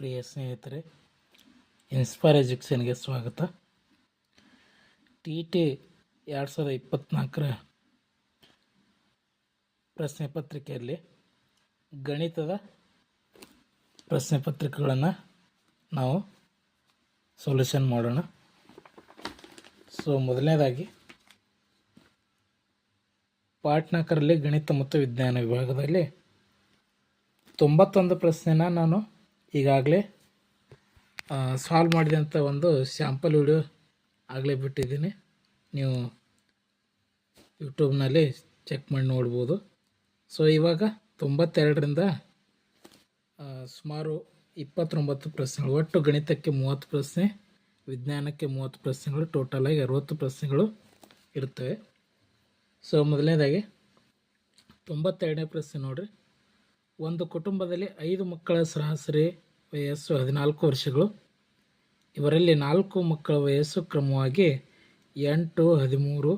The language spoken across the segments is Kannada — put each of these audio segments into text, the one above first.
ಪ್ರಿಯ ಸ್ನೇಹಿತರೆ ಇನ್ಸ್ಪೈರ್ ಎಜುಕೇಷನ್ಗೆ ಸ್ವಾಗತ. ಟಿ ಟಿ ಎರಡು ಸಾವಿರದ ಇಪ್ಪತ್ತ್ನಾಲ್ಕರ ಪ್ರಶ್ನೆ ಪತ್ರಿಕೆಯಲ್ಲಿ ಗಣಿತದ ಪ್ರಶ್ನೆ ಪತ್ರಿಕೆಗಳನ್ನು ನಾವು ಸೊಲ್ಯೂಷನ್ ಮಾಡೋಣ. ಸೊ ಮೊದಲನೇದಾಗಿ ಪಾಟ್ನಾಕರಲ್ಲಿ ಗಣಿತ ಮತ್ತು ವಿಜ್ಞಾನ ವಿಭಾಗದಲ್ಲಿ ತೊಂಬತ್ತೊಂದು ಪ್ರಶ್ನೆನ ನಾನು ಈಗಾಗಲೇ ಸಾಲ್ವ್ ಮಾಡಿದಂಥ ಒಂದು ಸ್ಯಾಂಪಲ್ ವಿಡಿಯೋ ಆಗಲೇ ಬಿಟ್ಟಿದ್ದೀನಿ. ನೀವು ಯೂಟ್ಯೂಬ್ನಲ್ಲಿ ಚೆಕ್ ಮಾಡಿ ನೋಡ್ಬೋದು. ಸೊ ಇವಾಗ ತೊಂಬತ್ತೆರಡರಿಂದ ಸುಮಾರು ಇಪ್ಪತ್ತೊಂಬತ್ತು ಪ್ರಶ್ನೆಗಳು, ಒಟ್ಟು ಗಣಿತಕ್ಕೆ ಮೂವತ್ತು ಪ್ರಶ್ನೆ, ವಿಜ್ಞಾನಕ್ಕೆ ಮೂವತ್ತು ಪ್ರಶ್ನೆಗಳು ಟೋಟಲಾಗಿ ಅರುವತ್ತು ಪ್ರಶ್ನೆಗಳು ಇರ್ತವೆ ಸೊ ಮೊದಲನೇದಾಗಿ, ತೊಂಬತ್ತೆರಡನೇ ಪ್ರಶ್ನೆ ನೋಡ್ರಿ. ಒಂದು ಕುಟುಂಬದಲ್ಲಿ ಐದು ಮಕ್ಕಳ ಸರಾಸರಿ ವಯಸ್ಸು ಹದಿನಾಲ್ಕು ವರ್ಷಗಳು. ಇವರಲ್ಲಿ ನಾಲ್ಕು ಮಕ್ಕಳ ವಯಸ್ಸು ಕ್ರಮವಾಗಿ ಎಂಟು, ಹದಿಮೂರು,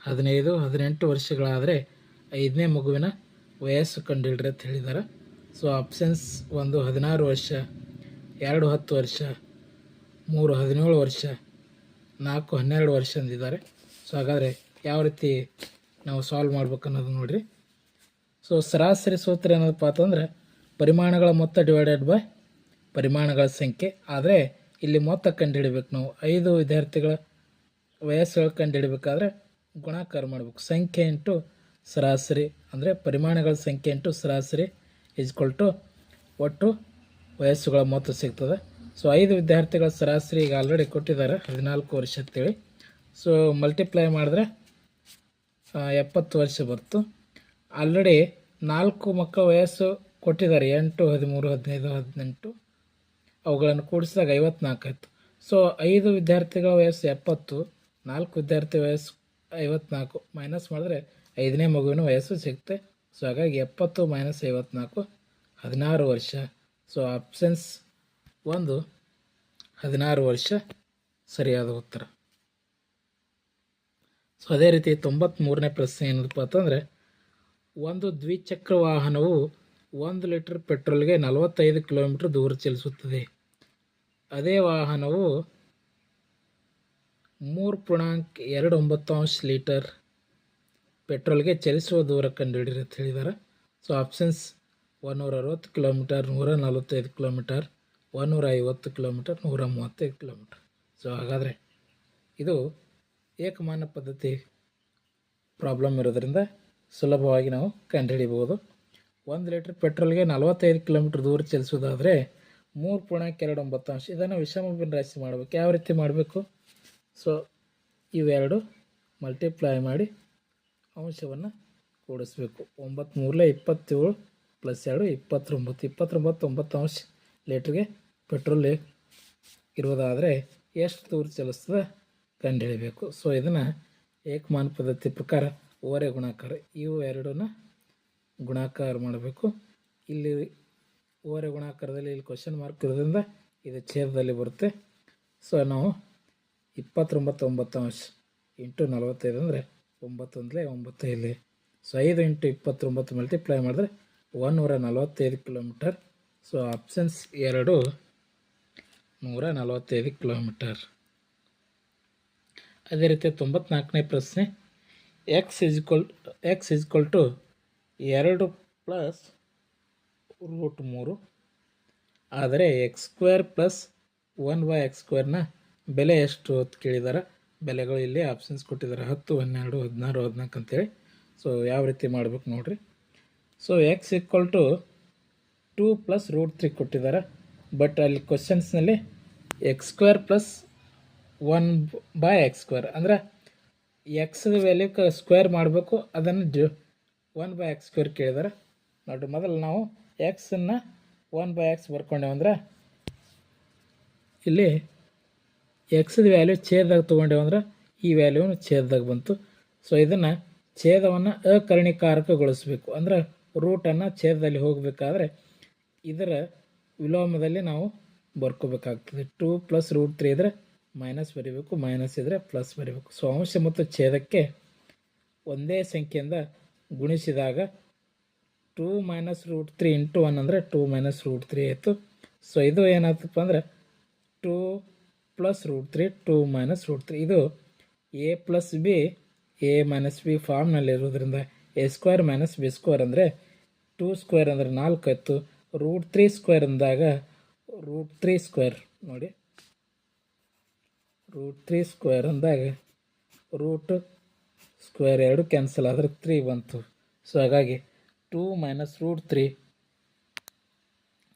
ಹದಿನೈದು, ಹದಿನೆಂಟು ವರ್ಷಗಳಾದರೆ ಐದನೇ ಮಗುವಿನ ವಯಸ್ಸು ಕಂಡುಹಿಡ್ರಿ ಅಂತ ಹೇಳಿದ್ದಾರೆ ಸೊ ಆಪ್ಷನ್ಸ್ ಒಂದು ಹದಿನಾರು ವರ್ಷ, ಎರಡು ಹತ್ತು ವರ್ಷ, ಮೂರು ಹದಿನೇಳು ವರ್ಷ, ನಾಲ್ಕು ಹನ್ನೆರಡು ವರ್ಷ ಅಂದಿದ್ದಾರೆ. ಸೊ ಹಾಗಾದರೆ ಯಾವ ರೀತಿ ನಾವು ಸಾಲ್ವ್ ಮಾಡ್ಬೇಕು ಅನ್ನೋದು ನೋಡಿರಿ. ಸೊ ಸರಾಸರಿ ಸೂತ್ರ ಏನಪ್ಪ ಅಂತಂದ್ರೆ ಪರಿಮಾಣಗಳ ಮೊತ್ತ ಡಿವೈಡೆಡ್ ಬೈ ಪರಿಮಾಣಗಳ ಸಂಖ್ಯೆ. ಆದರೆ, ಇಲ್ಲಿ ಮೊತ್ತ ಕಂಡುಹಿಡಬೇಕು ನಾವು. ಐದು ವಿದ್ಯಾರ್ಥಿಗಳ ವಯಸ್ಸುಗಳು ಕಂಡುಹಿಡಬೇಕಾದ್ರೆ, ಗುಣಾಕಾರ ಮಾಡಬೇಕು. ಸಂಖ್ಯೆ ಇಂಟು ಸರಾಸರಿ, ಅಂದರೆ ಪರಿಮಾಣಗಳ ಸಂಖ್ಯೆ ಇಂಟು ಸರಾಸರಿ ಇಸ್ಕೊಲ್ ಟು ಒಟ್ಟು ವಯಸ್ಸುಗಳ ಮೊತ್ತ ಸಿಗ್ತದೆ. ಸೊ ಐದು ವಿದ್ಯಾರ್ಥಿಗಳ ಸರಾಸರಿ ಈಗ ಆಲ್ರೆಡಿ ಕೊಟ್ಟಿದ್ದಾರೆ, ಹದಿನಾಲ್ಕು ವರ್ಷ ಅಂತೇಳಿ. ಸೊ ಮಲ್ಟಿಪ್ಲೈ ಮಾಡಿದ್ರೆ ಎಪ್ಪತ್ತು ವರ್ಷ ಬರ್ತು ಆಲ್ರೆಡಿ ನಾಲ್ಕು ಮಕ್ಕಳ ವಯಸ್ಸು ಕೊಟ್ಟಿದ್ದಾರೆ. ಎಂಟು, ಹದಿಮೂರು, ಹದಿನೈದು, ಹದಿನೆಂಟು. ಅವುಗಳನ್ನು ಕೂಡಿಸಿದಾಗ ಐವತ್ನಾಲ್ಕು ಆಯಿತು. ಸೊ ಐದು ವಿದ್ಯಾರ್ಥಿಗಳ ವಯಸ್ಸು ಎಪ್ಪತ್ತು, ನಾಲ್ಕು ವಿದ್ಯಾರ್ಥಿ ವಯಸ್ಸು ಐವತ್ನಾಲ್ಕು ಮೈನಸ್ ಮಾಡಿದ್ರೆ ಐದನೇ ಮಗುವಿನ ವಯಸ್ಸು ಸಿಗುತ್ತೆ. ಸೊ ಹಾಗಾಗಿ ಎಪ್ಪತ್ತು ಮೈನಸ್ ಐವತ್ನಾಲ್ಕು, ಹದಿನಾರು ವರ್ಷ. ಸೊ ಆಪ್ಷನ್ಸ್ ಒಂದು, ಹದಿನಾರು ವರ್ಷ ಸರಿಯಾದ ಉತ್ತರ. ಸೊ ಅದೇ ರೀತಿ ತೊಂಬತ್ತ್ಮೂರನೇ ಪ್ರಶ್ನೆ ಏನಪ್ಪ ಅಂತಂದರೆ ಒಂದು ದ್ವಿಚಕ್ರ ವಾಹನವು ಒಂದು ಲೀಟರ್ ಪೆಟ್ರೋಲ್ಗೆ ನಲವತ್ತೈದು ಕಿಲೋಮೀಟರ್ ದೂರ ಚಲಿಸುತ್ತದೆ. ಅದೇ ವಾಹನವು ಮೂರು ಪೂರ್ಣಾಂಕ ಎರಡು ಒಂಬತ್ತು ಅಂಶ ಲೀಟರ್ ಪೆಟ್ರೋಲ್ಗೆ ಚಲಿಸುವ ದೂರ ಕಂಡುಹಿಡಿರಿ ಅಂತ ಹೇಳಿದ್ದಾರೆ. ಸೊ ಆಪ್ಷನ್ಸ್ ಒನ್ನೂರ ಅರವತ್ತು ಕಿಲೋಮೀಟರ್ ನೂರ ನಲವತ್ತೈದು ಕಿಲೋಮೀಟರ್ ಒನ್ನೂರ ಐವತ್ತು ಕಿಲೋಮೀಟರ್ ನೂರ ಮೂವತ್ತೈದು ಕಿಲೋಮೀಟರ್. ಸೊ ಹಾಗಾದರೆ ಇದು ಏಕಮಾನ ಪದ್ಧತಿ ಪ್ರಾಬ್ಲಮ್ ಇರೋದ್ರಿಂದ ಸುಲಭವಾಗಿ ನಾವು ಕಂಡುಹಿಡಿಬೋದು ಒಂದು ಲೀಟ್ರ್ ಪೆಟ್ರೋಲ್ಗೆ ನಲವತ್ತೈದು ಕಿಲೋಮೀಟ್ರ್ ದೂರ ಚಲಿಸೋದಾದರೆ ಮೂರು ಪೂರ್ಣಾಂಕ ಎರಡು ಒಂಬತ್ತು ಅಂಶ. ಇದನ್ನು ವಿಷಮ ರಾಶಿ ಮಾಡಬೇಕು. ಯಾವ ರೀತಿ ಮಾಡಬೇಕು? ಸೊ ಇವೆರಡು ಮಲ್ಟಿಪ್ಲೈ ಮಾಡಿ ಅಂಶವನ್ನು ಕೂಡಿಸ್ಬೇಕು. ಒಂಬತ್ತು ಮೂರಲೇ ಇಪ್ಪತ್ತೇಳು ಪ್ಲಸ್ ಎರಡು, ಇಪ್ಪತ್ತೊಂಬತ್ತು. ಇಪ್ಪತ್ತೊಂಬತ್ತು ಒಂಬತ್ತು ಅಂಶ ಲೀಟ್ರಿಗೆ ಪೆಟ್ರೋಲ್ ಇರುವುದಾದರೆ ಎಷ್ಟು ದೂರ ಚಲಿಸ್ತದೆ ಕಂಡುಹಿಡಿಬೇಕು. ಸೊ ಇದನ್ನು ಏಕಮಾನ ಪದ್ಧತಿ ಪ್ರಕಾರ ಓರೆ ಗುಣಾಕಾರ, ಇವು ಎರಡನ್ನ ಗುಣಾಕಾರ ಮಾಡಬೇಕು. ಇಲ್ಲಿ ಓರೆ ಗುಣಾಕಾರದಲ್ಲಿ ಇಲ್ಲಿ ಕ್ವಶನ್ ಮಾರ್ಕ್ ಇರೋದ್ರಿಂದ ಇದು ಛೇದದಲ್ಲಿ ಬರುತ್ತೆ. ಸೊ ನಾವು ಇಪ್ಪತ್ತೊಂಬತ್ತು ಒಂಬತ್ತು ಅಂಶ ಇಂಟು ನಲವತ್ತೈದು ಅಂದರೆ ಒಂಬತ್ತೊಂದಲೇ ಒಂಬತ್ತು ಇಲ್ಲಿ. ಸೊ ಐದು ಇಂಟು ಇಪ್ಪತ್ತೊಂಬತ್ತು ಮಲ್ಟಿಪ್ಲೈ ಮಾಡಿದ್ರೆ ಒನ್ನೂರ ನಲವತ್ತೈದು ಕಿಲೋಮೀಟರ್ ಸೊ ಆಪ್ಷನ್ಸ್ ಎರಡು ನೂರ ನಲವತ್ತೈದು ಕಿಲೋಮೀಟರ್ ಅದೇ ರೀತಿ ತೊಂಬತ್ನಾಲ್ಕನೇ ಪ್ರಶ್ನೆ x equal x equal to ಎರಡು ಪ್ಲಸ್ ರೂಟ್ ಮೂರು. ಆದರೆ x square plus one by x ಸ್ಕ್ವೇರ್ನ ಬೆಲೆ ಎಷ್ಟು ಅಂತ ಕೇಳಿದ್ದಾರೆ ಬೆಲೆಗಳು ಇಲ್ಲಿ ಆಪ್ಷನ್ಸ್ ಕೊಟ್ಟಿದ್ದಾರೆ ಹತ್ತು, ಹನ್ನೆರಡು, ಹದಿನಾರು, ಹದಿನಾಲ್ಕು ಅಂತೇಳಿ. ಸೊ ಯಾವ ರೀತಿ ಮಾಡ್ಬೇಕು ನೋಡಿರಿ. So x equal to two plus root three ಕೊಟ್ಟಿದ್ದಾರೆ ಬಟ್ ಅಲ್ಲಿ ಕ್ವಶನ್ಸ್ನಲ್ಲಿ x square plus one by x square ಅಂದರೆ ಎಕ್ಸ್ದ ವ್ಯಾಲ್ಯೂ ಸ್ಕ್ವೇರ್ ಮಾಡಬೇಕು. ಅದನ್ನು D one by x square ಕೇಳಿದ್ರೆ. ನೋಡಿರಿ, ಮೊದಲು ನಾವು ಎಕ್ಸನ್ನು ಒನ್ ಬೈ ಎಕ್ಸ್ ಬರ್ಕೊಂಡೆವು ಅಂದ್ರೆ, ಇಲ್ಲಿ ಎಕ್ಸದ ವ್ಯಾಲ್ಯೂ ಛೇದಾಗ ಅಂದ್ರೆ, ಈ ವ್ಯಾಲ್ಯೂನು ಛೇದದಾಗ ಬಂತು. ಸೊ ಇದನ್ನು ಛೇದವನ್ನು ಅಕರ್ಣಿಕಾರಕಗೊಳಿಸಬೇಕು. ಅಂದ್ರೆ ರೂಟನ್ನು ಛೇದದಲ್ಲಿ ಹೋಗಬೇಕಾದ್ರೆ, ಇದರ ವಿಲೋಮದಲ್ಲಿ ನಾವು ಬರ್ಕೋಬೇಕಾಗ್ತದೆ. ಟೂ ಪ್ಲಸ್ ರೂಟ್ ತ್ರೀ ಇದ್ದರೆ ಮೈನಸ್ ಬರೀಬೇಕು, ಮೈನಸ್ ಇದ್ದರೆ ಪ್ಲಸ್ ಬರೀಬೇಕು. ಸೊ, ಅಂಶ ಮತ್ತು ಛೇದಕ್ಕೆ ಒಂದೇ ಸಂಖ್ಯೆಯಿಂದ ಗುಣಿಸಿದಾಗ two minus root three into one ಅಂದರೆ ಟೂ ಮೈನಸ್ ರೂಟ್ ತ್ರೀ ಆಯಿತು. ಸೊ, ಇದು ಏನಾಗ್ತಪ್ಪ ಅಂದ್ರೆ two plus root three, two minus root three. ಇದು a plus b, a minus b ಫಾರ್ಮ್ನಲ್ಲಿರೋದ್ರಿಂದ a square minus b square ಅಂದರೆ ಟೂ ಸ್ಕ್ವೇರ್ ಅಂದರೆ ನಾಲ್ಕು ಆಯಿತು. ರೂಟ್ ತ್ರೀ ಸ್ಕ್ವೇರ್ ಅಂದಾಗ ರೂಟ್ ತ್ರೀ ಸ್ಕ್ವೇರ್. ನೋಡಿ. ರೂಟ್ ತ್ರೀ ಸ್ಕ್ವೇರ್ ಅಂದಾಗ ರೂಟ್ ಸ್ಕ್ವೇರ್ ಎರಡು ಕ್ಯಾನ್ಸಲ್ ಆದರೆ ತ್ರೀ ಬಂತು. ಸೊ ಹಾಗಾಗಿ two minus root three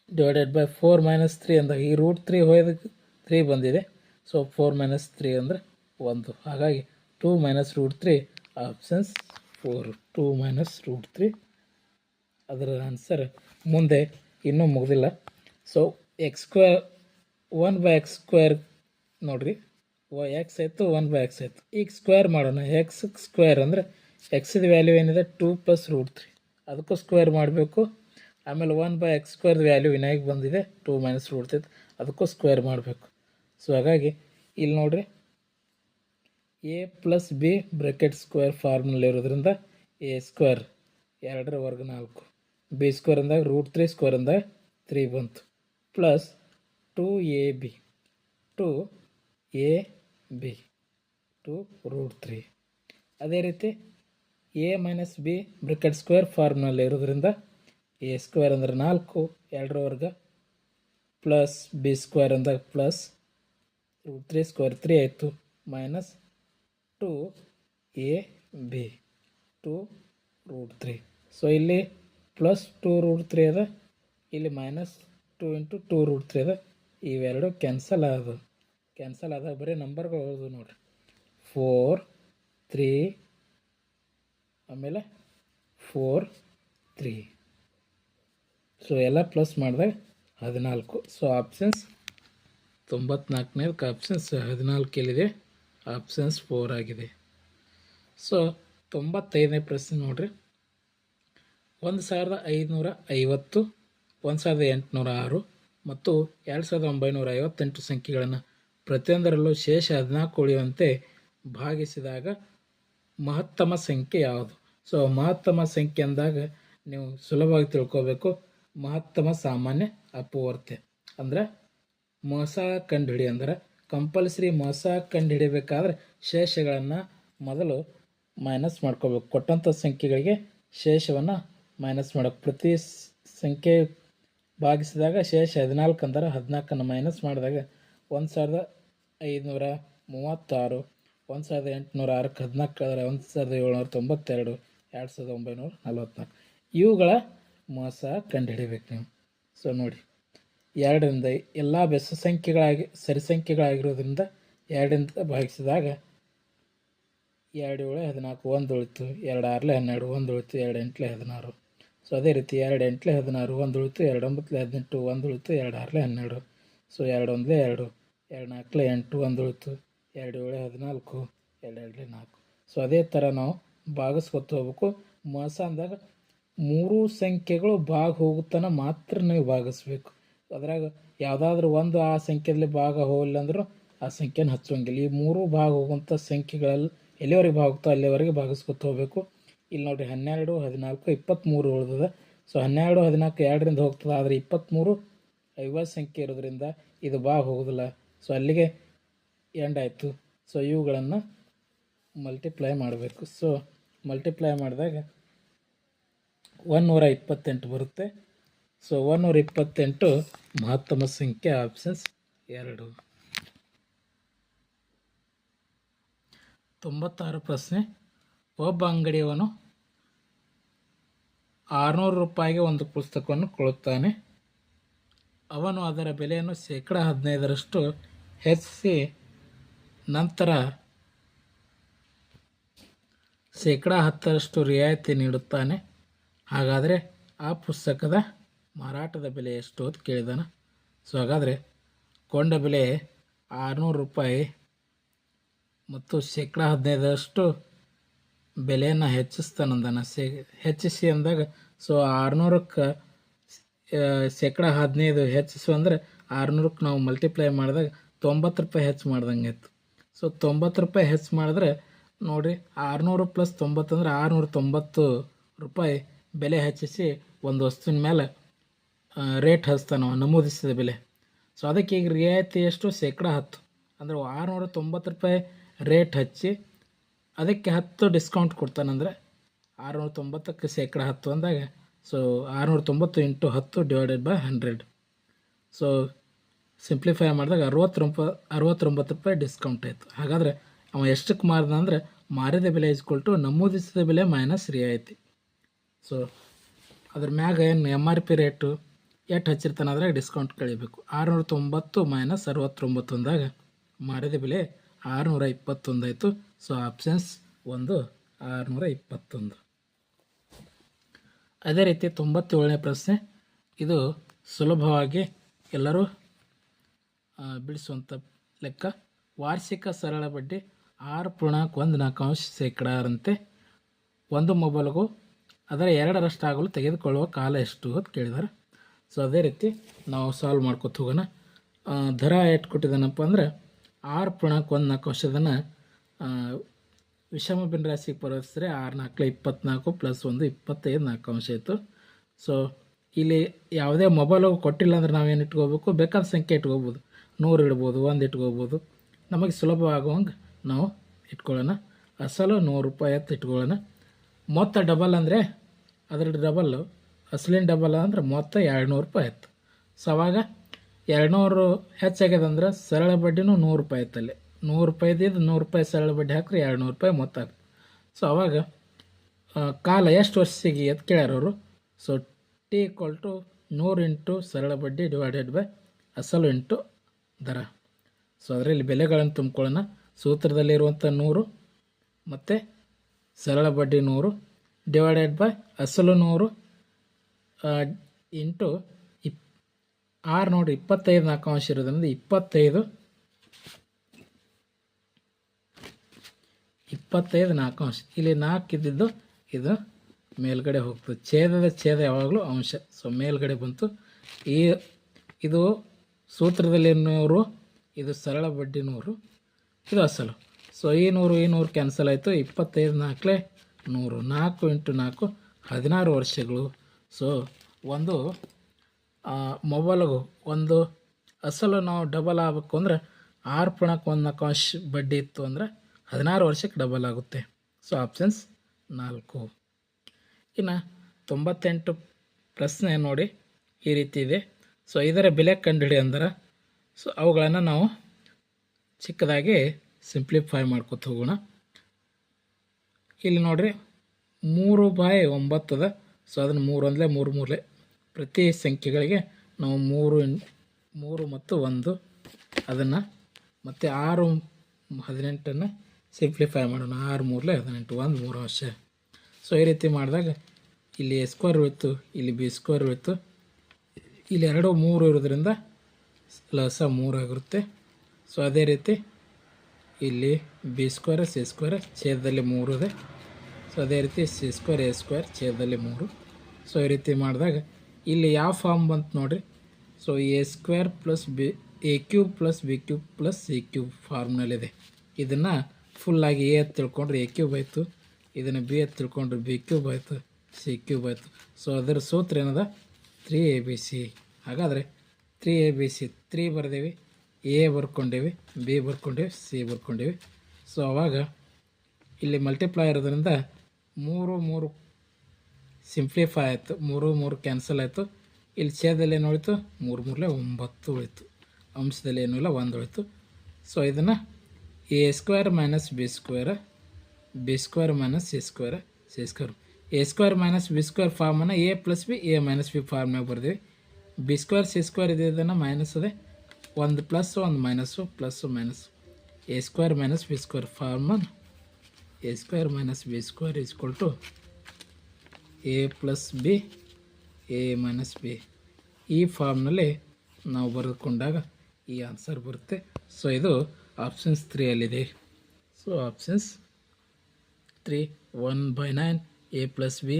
divided by four minus three ಅಂದಾಗ ಈ ರೂಟ್ ತ್ರೀ ಹೋಯೋದಕ್ಕೆ ತ್ರೀ ಬಂದಿದೆ. ಸೊ ಫೋರ್ ಮೈನಸ್ ತ್ರೀ ಅಂದರೆ ಒಂದು. ಹಾಗಾಗಿ two minus root three options four two minus root three ಅದರ ಆನ್ಸರ್ ಮುಂದೆ ಇನ್ನೂ ಮುಗಿದಿಲ್ಲ. So x square one by x square ನೋಡಿರಿ. ಓ ಎಕ್ಸ್ ಆಯಿತು ಒನ್ ಬೈ ಎಕ್ಸ್ ಆಯಿತು. ಈಗ ಸ್ಕ್ವೇರ್ ಮಾಡೋಣ. ಎಕ್ಸ್ ಸ್ಕ್ವೇರ್ ಅಂದರೆ ಎಕ್ಸಿದ ವ್ಯಾಲ್ಯೂ ಏನಿದೆ? ಟೂ ಪ್ಲಸ್ ರೂಟ್ ತ್ರೀ ಅದಕ್ಕೂ ಸ್ಕ್ವೇರ್ ಮಾಡಬೇಕು. ಆಮೇಲೆ one by x square value ವಿನಾಯಿಗೆ ಬಂದಿದೆ. ಟೂ ಮೈನಸ್ ರೂಟ್ ತ್ರೀ ಅದಕ್ಕೂ ಸ್ಕ್ವೇರ್ ಮಾಡಬೇಕು. ಸೊ ಹಾಗಾಗಿ ಇಲ್ಲಿ ನೋಡಿರಿ. A plus b bracket square ಫಾರ್ಮ್ನಲ್ಲಿ ಇರೋದ್ರಿಂದ ಎ ಸ್ಕ್ವೇರ್ ಎರಡರ ವರ್ಗ ನಾಲ್ಕು. ಬಿ ಸ್ಕ್ವೇರ್ ಅಂದಾಗ ರೂಟ್ ತ್ರೀ ಸ್ಕ್ವೇರ್ ಅಂದಾಗ ತ್ರೀ ಬಂತು. Plus two a b two a b two root three. ಅದೇ ರೀತಿ a minus b bracket square ಫಾರ್ಮ್ನಲ್ಲಿ ಇರೋದ್ರಿಂದ ಎ ಸ್ಕ್ವೇರ್ ಅಂದರೆ ನಾಲ್ಕು, ಎರಡರ ವರ್ಗ ಪ್ಲಸ್ ಬಿ ಸ್ಕ್ವೇರ್ ಅಂದಾಗ plus root three square three ಆಯಿತು. Minus two a b two root three. So ಇಲ್ಲಿ ಪ್ಲಸ್ ಟು ರೂಟ್ ತ್ರೀ ಅದ, ಇಲ್ಲಿ minus two into two root three ಅದ. ಇವೆರಡು ಕ್ಯಾನ್ಸಲ್ ಆದವು. ಕ್ಯಾನ್ಸಲ್ ಆದ ಬರೀ ನಂಬರ್ಗಳು ಹೋದವು ನೋಡ್ರಿ. ಫೋರ್ ತ್ರೀ ಆಮೇಲೆ ಫೋರ್ ತ್ರೀ ಸೊ ಎಲ್ಲ ಪ್ಲಸ್ ಮಾಡಿದಾಗ ಹದಿನಾಲ್ಕು. ಸೊ ಆಪ್ಷನ್ಸ್ ತೊಂಬತ್ನಾಲ್ಕನೇದಕ್ಕೆ ಆಪ್ಷನ್ಸ್ ಹದಿನಾಲ್ಕಲ್ಲಿದೆ ಆಪ್ಷನ್ಸ್ ಫೋರ್ ಆಗಿದೆ. ಸೊ ತೊಂಬತ್ತೈದನೇ ಪ್ರಶ್ನೆ ನೋಡ್ರಿ. ಒಂದು ಸಾವಿರದ ಐದುನೂರ ಐವತ್ತು, ಒಂದು ಸಾವಿರದ ಎಂಟುನೂರ ಆರು ಮತ್ತು ಎರಡು ಸಾವಿರದ ಒಂಬೈನೂರ ಐವತ್ತೆಂಟು ಸಂಖ್ಯೆಗಳನ್ನು ಪ್ರತಿಯೊಂದರಲ್ಲೂ ಶೇಷ ಹದಿನಾಲ್ಕು ಉಳಿಯುವಂತೆ ಭಾಗಿಸಿದಾಗ ಮಹತ್ತಮ ಸಂಖ್ಯೆ ಯಾವುದು? ಸೊ ಮಹತ್ತಮ ಸಂಖ್ಯೆ ಅಂದಾಗ ನೀವು ಸುಲಭವಾಗಿ ತಿಳ್ಕೊಬೇಕು. ಮಹತ್ತಮ ಸಾಮಾನ್ಯ ಅಪವರ್ತೆ ಅಂದ್ರೆ ಮೋಸ ಕಂಡುಹಿಡಿ ಅಂದರೆ ಕಂಪಲ್ಸರಿ ಮೋಸ ಕಂಡುಹಿಡಿಬೇಕಾದ್ರೆ ಶೇಷಗಳನ್ನು ಮೊದಲು ಮೈನಸ್ ಮಾಡ್ಕೋಬೇಕು. ಕೊಟ್ಟಂಥ ಸಂಖ್ಯೆಗಳಿಗೆ ಶೇಷವನ್ನು ಮೈನಸ್ ಮಾಡೋಕೆ ಪ್ರತಿ ಸಂಖ್ಯೆ ಭಾಗಿಸಿದಾಗ ಶೇಷ ಹದಿನಾಲ್ಕು ಅಂದರೆ ಹದಿನಾಲ್ಕನ್ನು ಮೈನಸ್ ಮಾಡಿದಾಗ ಒಂದು ಸಾವಿರದ ಐದುನೂರ ಮೂವತ್ತಾರು, ಒಂದು ಸಾವಿರದ ಎಂಟುನೂರ ಆರಕ್ಕೆ ಹದಿನಾಲ್ಕು ಆದರೆ ಒಂದು ಸಾವಿರದ ಏಳ್ನೂರ ತೊಂಬತ್ತೆರಡು, ಎರಡು ಸಾವಿರದ ಒಂಬೈನೂರ ನಲವತ್ತ್ನಾಲ್ಕು ಇವುಗಳ ಮೋಸ ಕಂಡುಹಿಡಿಬೇಕು ನೀವು. ಸೊ ನೋಡಿ, ಎರಡರಿಂದ ಎಲ್ಲ ಬೆಸ ಸಂಖ್ಯೆಗಳಾಗಿ ಸರಿಸಂಖ್ಯೆಗಳಾಗಿರೋದ್ರಿಂದ ಎರಡರಿಂದ ಭಾಗಿಸಿದಾಗ ಎರಡು ಏಳು ಹದಿನಾಲ್ಕು, ಒಂದು ಉಳಿತು ಎರಡು ಆರಲೆ ಹನ್ನೆರಡು, ಒಂದು ಉಳಿತು ಎರಡು ಎಂಟ್ಲೆ ಹದಿನಾರು. ಸೊ ಅದೇ ರೀತಿ ಎರಡು ಎಂಟ್ಲೆ ಹದಿನಾರು, ಒಂದು ಉಳಿತು ಎರಡು ಒಂಬತ್ತಲೆ ಹದಿನೆಂಟು, ಒಂದು ಉಳಿತು ಎರಡು ಆರಲೆ ಹನ್ನೆರಡು. ಸೊ ಎರಡು ಒಂದಲೇ ಎರಡು ಎರಡು ನಾಲ್ಕಲೆ ಎಂಟು ಒಂದು ಉಳಿತು ಎರಡು ಏಳು ಹದಿನಾಲ್ಕು, ಎರಡು ಎರಡಲೆ ನಾಲ್ಕು. ಸೊ ಅದೇ ಥರ ನಾವು ಭಾಗಿಸ್ಕೊತ ಹೋಗ್ಬೇಕು. ಮೋಸ ಅಂದಾಗ ಮೂರು ಸಂಖ್ಯೆಗಳು ಭಾಗ ಹೋಗುತ್ತಾನ ಮಾತ್ರ ನೀವು ಭಾಗಿಸ್ಬೇಕು. ಅದ್ರಾಗ ಯಾವುದಾದ್ರೂ ಒಂದು ಆ ಸಂಖ್ಯೆಯಲ್ಲಿ ಭಾಗ ಹೋಗಲಿಲ್ಲ ಅಂದ್ರೂ ಆ ಸಂಖ್ಯೆನ ಹಚ್ಚೋಂಗಿಲ್ಲ ಈ ಮೂರು ಭಾಗ ಹೋಗುವಂಥ ಸಂಖ್ಯೆಗಳಲ್ಲಿ ಎಲ್ಲಿವರೆಗೆ ಭಾಗ ಹೋಗ್ತಾವೆ ಅಲ್ಲಿವರೆಗೆ ಭಾಗಿಸ್ಕೊತ ಹೋಗ್ಬೇಕು. ಇಲ್ಲಿ ನೋಡಿರಿ ಹನ್ನೆರಡು, ಹದಿನಾಲ್ಕು, ಇಪ್ಪತ್ತ್ಮೂರು ಉಳಿದದ. ಸೊ ಹನ್ನೆರಡು, ಹದಿನಾಲ್ಕು ಎರಡರಿಂದ ಹೋಗ್ತದೆ, ಆದರೆ ಇಪ್ಪತ್ತ್ಮೂರು ಐವತ್ತು ಸಂಖ್ಯೆ ಇರೋದ್ರಿಂದ ಇದು ಬಾ ಹೋಗೋದಿಲ್ಲ. ಸೊ ಅಲ್ಲಿಗೆ ಎಂಡ್ ಆಯಿತು. ಸೊ ಇವುಗಳನ್ನು ಮಲ್ಟಿಪ್ಲೈ ಮಾಡಬೇಕು. ಸೊ ಮಲ್ಟಿಪ್ಲೈ ಮಾಡಿದಾಗ ಒನ್ನೂರ ಇಪ್ಪತ್ತೆಂಟು ಬರುತ್ತೆ. ಸೊ ಒನ್ನೂರ ಇಪ್ಪತ್ತೆಂಟು ಮಹತ್ತಮ ಸಂಖ್ಯೆ ಆಪ್ಷನ್ಸ್ ಎರಡು. ತೊಂಬತ್ತಾರು ಪ್ರಶ್ನೆ. ಒಬ್ಬ ಅಂಗಡಿಯವನು ಆರುನೂರು ರೂಪಾಯಿಗೆ ಒಂದು ಪುಸ್ತಕವನ್ನು ಕೊಳ್ಳುತ್ತಾನೆ ಅವನು ಅದರ ಬೆಲೆಯನ್ನು ಶೇಕಡ ಹದಿನೈದರಷ್ಟು ಹೆಚ್ಚಿಸಿ ನಂತರ ಶೇಕಡ ಹತ್ತರಷ್ಟು ರಿಯಾಯಿತಿ ನೀಡುತ್ತಾನೆ. ಹಾಗಾದರೆ ಆ ಪುಸ್ತಕದ ಮಾರಾಟದ ಬೆಲೆ ಎಷ್ಟು ಅಂತ ಕೇಳಿದಾನ. ಸೊ ಹಾಗಾದರೆ ಕೊಂಡ ಬೆಲೆ ಆರುನೂರು ರೂಪಾಯಿ ಮತ್ತು ಶೇಕಡ ಹದಿನೈದರಷ್ಟು ಬೆಲೆಯನ್ನು ಹೆಚ್ಚಿಸ್ತಾನಂದನ. ಸೇ ಹೆಚ್ಚಿಸಿ ಅಂದಾಗ ಸೊ ಆರುನೂರಕ್ಕೆ ಶೇಕಡ ಹದಿನೈದು ಹೆಚ್ಚಿಸು ಅಂದರೆ ಆರುನೂರಕ್ಕೆ ನಾವು ಮಲ್ಟಿಪ್ಲೈ ಮಾಡಿದಾಗ ತೊಂಬತ್ತು ರೂಪಾಯಿ ಹೆಚ್ಚು ಮಾಡ್ದಂಗೆ ಇತ್ತು ಸೊ ತೊಂಬತ್ತು ರೂಪಾಯಿ ಹೆಚ್ಚು ಮಾಡಿದ್ರೆ ನೋಡಿರಿ, ಆರುನೂರು ಪ್ಲಸ್ ತೊಂಬತ್ತು ಅಂದರೆ ಆರುನೂರ ತೊಂಬತ್ತು ರೂಪಾಯಿ ಬೆಲೆ ಹೆಚ್ಚಿಸಿ ಒಂದು ವಸ್ತುವಿನ ಮೇಲೆ ರೇಟ್ ಹಚ್ತಾನೋ ನಮೂದಿಸಿದ ಬೆಲೆ. ಸೊ ಅದಕ್ಕೆ ಈಗ ರಿಯಾಯಿತಿ ಎಷ್ಟು? ಶೇಕಡ ಹತ್ತು. ಅಂದರೆ ಆರುನೂರ ತೊಂಬತ್ತು ರೂಪಾಯಿ ರೇಟ್ ಹಚ್ಚಿ ಅದಕ್ಕೆ ಹತ್ತು ಡಿಸ್ಕೌಂಟ್ ಕೊಡ್ತಾನಂದರೆ ಆರುನೂರ ತೊಂಬತ್ತಕ್ಕೆ ಶೇಕಡ ಹತ್ತು ಅಂದಾಗ ಸೊ ಆರುನೂರ ತೊಂಬತ್ತು ಇಂಟು ಹತ್ತು divided by hundred so simplify ಮಾಡಿದಾಗ ಅರವತ್ತೊಂಬ ಅರವತ್ತೊಂಬತ್ತು ರೂಪಾಯಿ ಡಿಸ್ಕೌಂಟ್ ಆಯಿತು. ಹಾಗಾದರೆ ಅವ ಎಷ್ಟಕ್ಕೆ ಮಾರಿದ ಅಂದರೆ ಮಾರಿದ ಬೆಲೆ ಇಸ್ಕೊಲ್ಟು ನಮೂದಿಸಿದ ಬೆಲೆ ಮೈನಸ್ ರಿಯಾಯಿತಿ ಸೊ ಅದ್ರ ಮ್ಯಾಗ ಏನು ಎಂ ಆರ್ ಪಿ ರೇಟು ಎಷ್ಟು ಹಚ್ಚಿರ್ತಾನೆ ಅದ್ರಾಗ ಡಿಸ್ಕೌಂಟ್ ಕಳಿಬೇಕು. ಆರುನೂರ ತೊಂಬತ್ತು ಮೈನಸ್ ಅರವತ್ತೊಂಬತ್ತು ಅಂದಾಗ ಮಾರಿದ ಬೆಲೆ ಆರುನೂರ ಇಪ್ಪತ್ತೊಂದು ಆಯಿತು. ಸೊ ಆಪ್ಷನ್ಸ್ ಒಂದು ಆರುನೂರ ಇಪ್ಪತ್ತೊಂದು ಅದೇ ರೀತಿ ತೊಂಬತ್ತೇಳನೇ ಪ್ರಶ್ನೆ. ಇದು ಸುಲಭವಾಗಿ ಎಲ್ಲರೂ ಬಿಡಿಸುವಂಥ ಲೆಕ್ಕ. ವಾರ್ಷಿಕ ಸರಳ ಬಡ್ಡಿ ಆರು ಪೂರ್ಣಾಂಕ ಒಂದು ನಾಲ್ಕಾಂಶ ಶೇಕಡಾರಂತೆ ಒಂದು ಮೊಬೈಲ್ಗೂ ಅದರ ಎರಡರಷ್ಟಾಗಲು ತೆಗೆದುಕೊಳ್ಳುವ ಕಾಲ ಎಷ್ಟು ಅಂತ ಕೇಳಿದ್ದಾರೆ ಸೊ ಅದೇ ರೀತಿ ನಾವು ಸಾಲ್ವ್ ಮಾಡ್ಕೊತ ಹೋಗೋಣ. ದರ ಎಷ್ಟು ಕೊಟ್ಟಿದ್ದಾನಪ್ಪ ಅಂದರೆ ಆರು ಪೂರ್ಣಾಂಕ ಒಂದು ನಾಲ್ಕು ವರ್ಷದನ್ನು ವಿಷಮ ಬಿನ್ ರಾಶಿಗೆ ಪರಿವರ್ತಿಸಿದ್ರೆ ಆರು ನಾಲ್ಕು ಇಪ್ಪತ್ನಾಲ್ಕು ಪ್ಲಸ್ ಒಂದು ಇಪ್ಪತ್ತೈದು ನಾಲ್ಕು ಅಂಶ ಇತ್ತು. ಸೊ ಇಲ್ಲಿ ಯಾವುದೇ ಮೊಬೈಲು ಕೊಟ್ಟಿಲ್ಲ ಅಂದ್ರೆ ನಾವೇನು ಇಟ್ಕೋಬೇಕು? ಬೇಕಾದ ಸಂಖ್ಯೆ ಇಟ್ಕೋಬೋದು. ನೂರು ಇಡ್ಬೋದು, ಒಂದು ಇಟ್ಕೋಬೋದು. ನಮಗೆ ಸುಲಭ ಆಗುವಂಗೆ ನಾವು ಇಟ್ಕೊಳ್ಳೋಣ. ಅಸಲು ನೂರು ರೂಪಾಯಿ ಅಂತ ಇಟ್ಕೊಳ್ಳೋಣ. ಮೊತ್ತ ಡಬಲ್ ಅಂದರೆ ಅದರ ಡಬಲ್ಲು ಅಸಲಿನ ಡಬಲ್ ಅಂದರೆ ಮೊತ್ತ ಎರಡು ನೂರು ರೂಪಾಯಿ ಆಯ್ತು ಸೊ ಅವಾಗ ಎರಡುನೂರು ಹೆಚ್ಚಾಗ್ಯದ ಅಂದ್ರೆ ಸರಳ ಬಡ್ಡಿನೂ ನೂರು ರೂಪಾಯಿ ಆಯ್ತಲ್ಲಿ ನೂರು ರೂಪಾಯಿದ್ದು ನೂರು ರೂಪಾಯಿ ಸರಳ ಬಡ್ಡಿ ಹಾಕ್ರಿ ಎರಡು ನೂರು ರೂಪಾಯಿ ಮೊತ್ತ ಸೊ ಅವಾಗ ಕಾಲ ಎಷ್ಟು ವರ್ಷಿಗೆ ಅಂತ ಕೇಳ್ಯಾರ ಸೊ ಟಿ ಈಕ್ವಲ್ ಟು ನೂರು ಇಂಟು ಸರಳ ಬಡ್ಡಿ ಡಿವೈಡೆಡ್ ಬೈ ಅಸಲು ಇಂಟು ದರ. ಸೊ ಅದರಲ್ಲಿ ಬೆಲೆಗಳನ್ನು ತುಂಬಿಕೊಳ್ಳೋಣ. ಸೂತ್ರದಲ್ಲಿರುವಂಥ ನೂರು ಮತ್ತು ಸರಳ ಬಡ್ಡಿ ನೂರು ಡಿವೈಡೆಡ್ ಬೈ ಅಸಲು ನೂರು ಇಂಟು ಇಪ್ ಆರು ನೋಡಿ, ಇಪ್ಪತ್ತೈದು ನಾಲ್ಕು ಅಂಶ ಇರೋದ್ರಿಂದ ಇಪ್ಪತ್ತೈದು ಇಪ್ಪತ್ತೈದು ನಾಲ್ಕು ಅಂಶ. ಇಲ್ಲಿ ನಾಲ್ಕು ಇದ್ದಿದ್ದು ಇದು ಮೇಲ್ಗಡೆ ಹೋಗ್ತದೆ ಛೇದದ ಛೇದ ಯಾವಾಗಲೂ ಅಂಶ. ಸೊ ಮೇಲ್ಗಡೆ ಬಂತು. ಈ ಇದು ಸೂತ್ರದಲ್ಲಿ ನೂರು ಇದು ಸರಳ ಬಡ್ಡಿ ನೂರು ಇದು ಅಸಲು. ಸೊ ಈ ನೂರು ಈ ನೂರು ಕ್ಯಾನ್ಸಲ್ ಆಯಿತು. ಇಪ್ಪತ್ತೈದು ನಾಲ್ಕಲೇ ನೂರು. ನಾಲ್ಕು ಇಂಟು ನಾಲ್ಕು, ಹದಿನಾರು ವರ್ಷಗಳು. ಸೊ ಒಂದು ಮೊಬೈಲ್ಗೂ, ಒಂದು ಅಸಲು ನಾವು ಡಬಲ್ ಆಗಬೇಕು ಅಂದರೆ ಆರು ಪುಣಕ್ಕೆ ಒಂದು ನಾಲ್ಕು ಅಂಶ ಬಡ್ಡಿ ಇತ್ತು ಅಂದರೆ ಹದಿನಾರು ವರ್ಷಕ್ಕೆ ಡಬಲ್ ಆಗುತ್ತೆ. ಸೊ ಆಪ್ಷನ್ಸ್ ನಾಲ್ಕು. ಇನ್ನು ತೊಂಬತ್ತೆಂಟು ಪ್ರಶ್ನೆ ನೋಡಿ ಈ ರೀತಿ ಇದೆ. ಸೊ ಇದರ ಬೆಲೆ ಕಂಡುಹಿಡಿ ಅಂದ್ರೆ ಸೊ ಅವುಗಳನ್ನು ನಾವು ಚಿಕ್ಕದಾಗಿ ಸಿಂಪ್ಲಿಫೈ ಮಾಡ್ಕೊತ ಹೋಗೋಣ. ಇಲ್ಲಿ ನೋಡಿರಿ, ಮೂರು ಬಾಯಿ ಒಂಬತ್ತದ ಸೊ ಅದನ್ನು ಮೂರು ಅಂದರೆ ಮೂರು ಮೂರಲೆ ಪ್ರತಿ ಸಂಖ್ಯೆಗಳಿಗೆ ನಾವು ಮೂರು ಮೂರು ಮತ್ತು ಒಂದು ಅದನ್ನು ಮತ್ತು ಆರು ಹದಿನೆಂಟನ್ನು ಸಿಂಪ್ಲಿಫೈ ಮಾಡೋಣ. ಆರು ಮೂರಲೆ ಹದಿನೆಂಟು ಒಂದು ಮೂರು ವರ್ಷ ಸೊ ಈ ರೀತಿ ಮಾಡಿದಾಗ ಇಲ್ಲಿ ಎ ಸ್ಕ್ವೇರ್ ಇತ್ತು ಇಲ್ಲಿ ಬಿ ಸ್ಕ್ವೇರ್ ಇತ್ತು ಇಲ್ಲಿ ಎರಡು ಮೂರು ಇರೋದ್ರಿಂದ ಲಸ ಮೂರು ಆಗಿರುತ್ತೆ ಸೊ ಅದೇ ರೀತಿ ಇಲ್ಲಿ ಬಿ ಸ್ಕ್ವೇರ್ ಸಿ ಸ್ಕ್ವೇರ್ ಛೇದದಲ್ಲಿ ಮೂರು ಇದೆ. ಸೊ ಅದೇ ರೀತಿ ಸಿ ಸ್ಕ್ವೇರ್ ಎ ಸ್ಕ್ವೇರ್ ಛೇದದಲ್ಲಿ ಮೂರು. ಸೊ ಈ ರೀತಿ ಮಾಡಿದಾಗ ಇಲ್ಲಿ ಯಾವ ಫಾರ್ಮ್ ಬಂತು ನೋಡಿರಿ. So a square plus b a cube plus b cube plus c cube ಫಾರ್ಮ್ನಲ್ಲಿದೆ ಇದನ್ನು ಫುಲ್ಲಾಗಿ ಎ ತಿಳ್ಕೊಂಡ್ರೆ ಎ ಕ್ಯೂಬ್ ಆಯಿತು. ಇದನ್ನು ಬಿ ಎ ತಿಳ್ಕೊಂಡ್ರೆ ಬಿ ಕ್ಯೂಬ್ ಆಯಿತು. ಸಿ ಕ್ಯೂಬ್ ಆಯಿತು. ಸೊ ಅದರ ಸೂತ್ರ ಏನದ? ತ್ರೀ ಎ ಬಿ ಸಿ ಹಾಗಾದರೆ three a b c three ಬರ್ದೇವಿ. A ಬರ್ಕೊಂಡೇವಿ ಬಿ ಬರ್ಕೊಂಡೇವಿ ಸಿ ಬರ್ಕೊಂಡೇವಿ. ಸೊ ಅವಾಗ ಇಲ್ಲಿ ಮಲ್ಟಿಪ್ಲೈ ಇರೋದ್ರಿಂದ ಮೂರು ಮೂರು ಸಿಂಪ್ಲಿಫೈ ಆಯಿತು. ಮೂರು ಮೂರು ಕ್ಯಾನ್ಸಲ್ ಆಯಿತು. ಇಲ್ಲಿ ಛೇದಲ್ಲಿ ಏನು ಉಳಿತು ಮೂರು ಮೂರಲೆ ಒಂಬತ್ತು ಉಳಿತು ಅಂಶದಲ್ಲಿ ಏನೂ ಇಲ್ಲ ಒಂದು ಉಳಿತು ಸೊ ಇದನ್ನು a square minus b square b square minus c square c square a square minus b square ಫಾರ್ಮನ್ನು a plus b a minus b ಫಾರ್ಮ್ನಾಗ ಬರ್ತೀವಿ ಬಿ ಸ್ಕ್ವೇರ್ ಸಿ ಸ್ಕ್ವೇರ್ ಇದೆ ಇದನ್ನು ಮೈನಸ್ ಅದೇ. ಒಂದು ಪ್ಲಸ್ಸು ಒಂದು minus plus minus a square minus b square ಫಾರ್ಮನ್ a square minus b square equal to a plus b a minus b ಈ ಫಾರ್ಮ್ನಲ್ಲಿ ನಾವು ಬರೆದುಕೊಂಡಾಗ ಈ ಆನ್ಸರ್ ಬರುತ್ತೆ. ಸೊ ಇದು options ತ್ರೀಯಲ್ಲಿದೆ so options three one by nine a plus b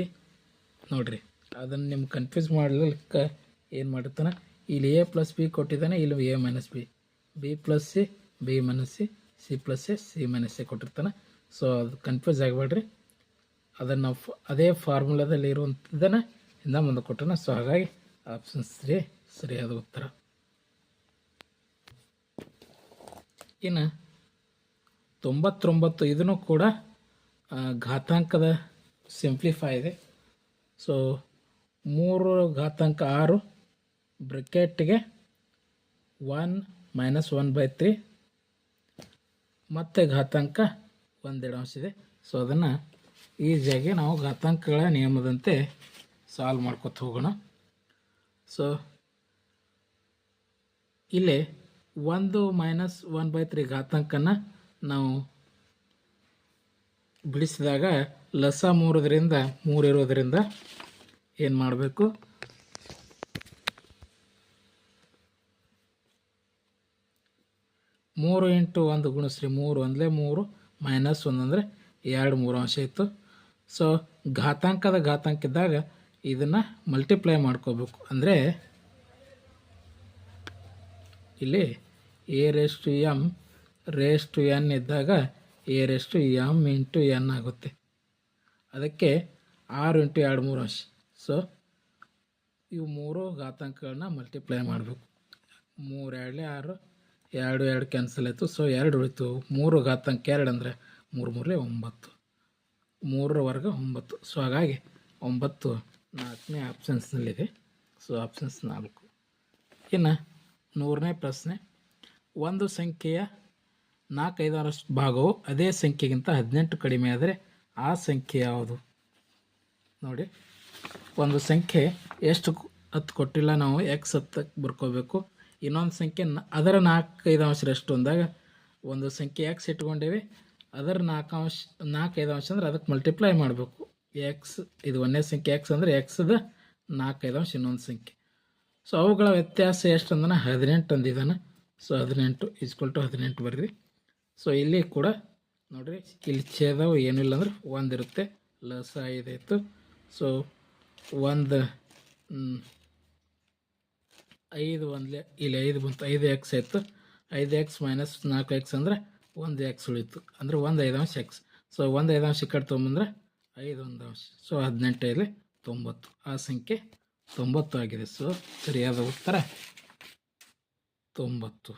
ನೋಡಿರಿ, ಅದನ್ನು ನಿಮ್ಗೆ ಕನ್ಫ್ಯೂಸ್ ಮಾಡಲಿಕ್ಕೆ ಏನು ಮಾಡುತ್ತಾನೆ? ಇಲ್ಲಿ ಎ ಪ್ಲಸ್ ಬಿ ಕೊಟ್ಟಿದ್ದಾನೆ, ಇಲ್ಲಿ A minus B B plus C B minus C C plus A C minus C ಕೊಟ್ಟಿರ್ತಾನೆ. ಸೊ ಅದು ಕನ್ಫ್ಯೂಸ್ ಆಗಬೇಡ್ರಿ. ಅದನ್ನು ಅದೇ ಫಾರ್ಮುಲಾದಲ್ಲಿ ಇರುವಂಥದ್ದನ್ನು ಇಂದ ಮುಂದೆ ಕೊಟ್ಟನ. ಸೊ ಹಾಗಾಗಿ ಆಪ್ಷನ್ಸ್ ತ್ರೀ ಸರಿಯಾದ ಉತ್ತರ. ಇನ್ನು ತೊಂಬತ್ತೊಂಬತ್ತು ಇದನ್ನು ಕೂಡ ಘಾತಾಂಕದ ಸಿಂಪ್ಲಿಫೈ ಇದೆ. ಸೊ ಮೂರು ಘಾತಾಂಕ ಆರು ಬ್ರಿಕೆಟ್ಗೆ one minus one by three ಮತ್ತು ಘಾತಾಂಕ ಒಂದೆರಡು ಅಂಶ ಇದೆ. ಸೊ ಅದನ್ನು ಈಸಿಯಾಗಿ ನಾವು ಘಾತಾಂಕಗಳ ನಿಯಮದಂತೆ ಸಾಲ್ವ್ ಮಾಡ್ಕೊತ ಹೋಗೋಣ. ಸೊ ಇಲ್ಲಿ ಒಂದು ಮೈನಸ್ ಒನ್ ಬೈ ತ್ರೀ ಘಾತಾಂಕನ ನಾವು ಬಿಡಿಸಿದಾಗ ಲಸ ಮೂರರಿಂದ ಮೂರು ಇರೋದರಿಂದ ಏನು ಮಾಡಬೇಕು? ಮೂರು ಇಂಟು ಒಂದು ಗುಣಿಸ್ರಿ, ಮೂರು ಒಂದಲೇ ಮೂರು ಮೈನಸ್ ಒಂದು ಅಂದರೆ ಎರಡು ಮೂರು ಅಂಶ ಇತ್ತು. ಸೊ ಘಾತಾಂಕದ ಘಾತಾಂಕ ಇದ್ದಾಗ ಇದನ್ನು ಮಲ್ಟಿಪ್ಲೈ ಮಾಡ್ಕೋಬೇಕು. ಅಂದರೆ, ಇಲ್ಲಿ a raise to m raise to n ಇದ್ದಾಗ a raise to m into n ಆಗುತ್ತೆ. ಅದಕ್ಕೆ ಆರು ಇಂಟು ಎರಡು ಮೂರು ಅಂಶ. ಸೊ ಇವು ಮೂರು ಘಾತಾಂಕಗಳನ್ನ ಮಲ್ಟಿಪ್ಲೈ ಮಾಡಬೇಕು. ಮೂರು ಎರಡಲೇ ಆರು, ಎರಡು ಎರಡು ಕ್ಯಾನ್ಸಲ್ ಆಯಿತು. ಸೊ ಎರಡು ಉಳಿತು. ಮೂರು ಘಾತಾಂಕ ಎರಡು ಅಂದರೆ ಮೂರು ಮೂರಲೇ ಒಂಬತ್ತು. ಮೂರರ ವರ್ಗ ಒಂಬತ್ತು. ಸೊ ಹಾಗಾಗಿ ಒಂಬತ್ತು ನಾಲ್ಕನೇ ಆಪ್ಷನ್ಸ್ನಲ್ಲಿದೆ ಸೊ ಆಪ್ಷನ್ಸ್ ನಾಲ್ಕು. ಇನ್ನು ನೂರನೇ ಪ್ರಶ್ನೆ. ಒಂದು ಸಂಖ್ಯೆಯ ನಾಲ್ಕೈದರಷ್ಟು ಭಾಗವು ಅದೇ ಸಂಖ್ಯೆಗಿಂತ ಹದಿನೆಂಟು ಕಡಿಮೆ ಆದರೆ ಆ ಸಂಖ್ಯೆ ಯಾವುದು? ನೋಡಿ, ಒಂದು ಸಂಖ್ಯೆ ಎಷ್ಟು ಹತ್ತು ಕೊಟ್ಟಿಲ್ಲ, ನಾವು ಎಕ್ಸ್ ಹತ್ತಕ್ಕೆ ಬರ್ಕೋಬೇಕು. ಇನ್ನೊಂದು ಸಂಖ್ಯೆ ಅದರ ನಾಲ್ಕೈದು ಅಂಶರಷ್ಟು ಅಂದಾಗ ಒಂದು ಸಂಖ್ಯೆ ಎಕ್ಸ್ ಇಟ್ಕೊಂಡೇವಿ, ಅದರ ನಾಲ್ಕು ಅಂಶ ನಾಲ್ಕೈದು ಅಂಶ ಅಂದರೆ ಅದಕ್ಕೆ ಮಲ್ಟಿಪ್ಲೈ ಮಾಡಬೇಕು. ಎಕ್ಸ್ ಇದು ಒಂದನೇ ಸಂಖ್ಯೆ ಎಕ್ಸ್ ಅಂದರೆ ಎಕ್ಸ್ದ ನಾಲ್ಕೈದು ಅಂಶ ಇನ್ನೊಂದು ಸಂಖ್ಯೆ. ಸೊ ಅವುಗಳ ವ್ಯತ್ಯಾಸ ಎಷ್ಟು ಅಂದನ ಹದಿನೆಂಟು ಅಂದಿದ್ದಾನೆ. ಸೊ ಹದಿನೆಂಟು ಈಸ್ಕೊಲ್ ಟು ಹದಿನೆಂಟು ಬರ್ರಿ. ಸೊ ಇಲ್ಲಿ ಕೂಡ ನೋಡಿರಿ, ಇಲ್ಲಿ ಛೇದವು ಏನಿಲ್ಲ ಅಂದ್ರೆ ಒಂದಿರುತ್ತೆ ಲಸ ಇದೆ ಸೊ ಒಂದು ಐದು ಒಂದ್ಲೆ, ಇಲ್ಲಿ ಐದು ಬಂತು, ಐದು ಎಕ್ಸ್ ಆಯಿತು ಐದು ಎಕ್ಸ್ ಮೈನಸ್ ನಾಲ್ಕು ಎಕ್ಸ್ ಅಂದರೆ ಒಂದು ಎಕ್ಸ್ ಉಳಿತು. ಅಂದರೆ ಒಂದು ಐದು ಅಂಶ ಎಕ್ಸ್ ಸೊ ಒಂದು ಐದು ಈ ಕಡೆ ತೊಗೊಂಬಂದ್ರೆ ಐದು ಒಂದು ಅಂಶ. ಸೊ ಹದಿನೆಂಟೈದು ತೊಂಬತ್ತು. ಆ ಸಂಖ್ಯೆ ತೊಂಬತ್ತು ಆಗಿದೆ. ಸೊ ಸರಿಯಾದ ಉತ್ತರ ತೊಂಬತ್ತು.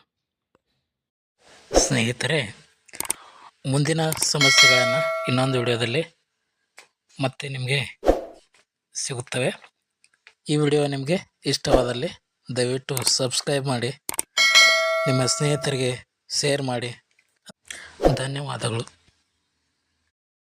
ಸ್ನೇಹಿತರೆ, ಮುಂದಿನ ಸಮಸ್ಯೆಗಳನ್ನು ಇನ್ನೊಂದು ವಿಡಿಯೋದಲ್ಲಿ ಮತ್ತೆ ನಿಮಗೆ ಸಿಗುತ್ತವೆ. ಈ ವಿಡಿಯೋ ನಿಮಗೆ ಇಷ್ಟವಾದಲ್ಲಿ ದಯವಿಟ್ಟು ಸಬ್ಸ್ಕ್ರೈಬ್ ಮಾಡಿ, ನಿಮ್ಮ ಸ್ನೇಹಿತರಿಗೆ ಶೇರ್ ಮಾಡಿ. ಧನ್ಯವಾದಗಳು.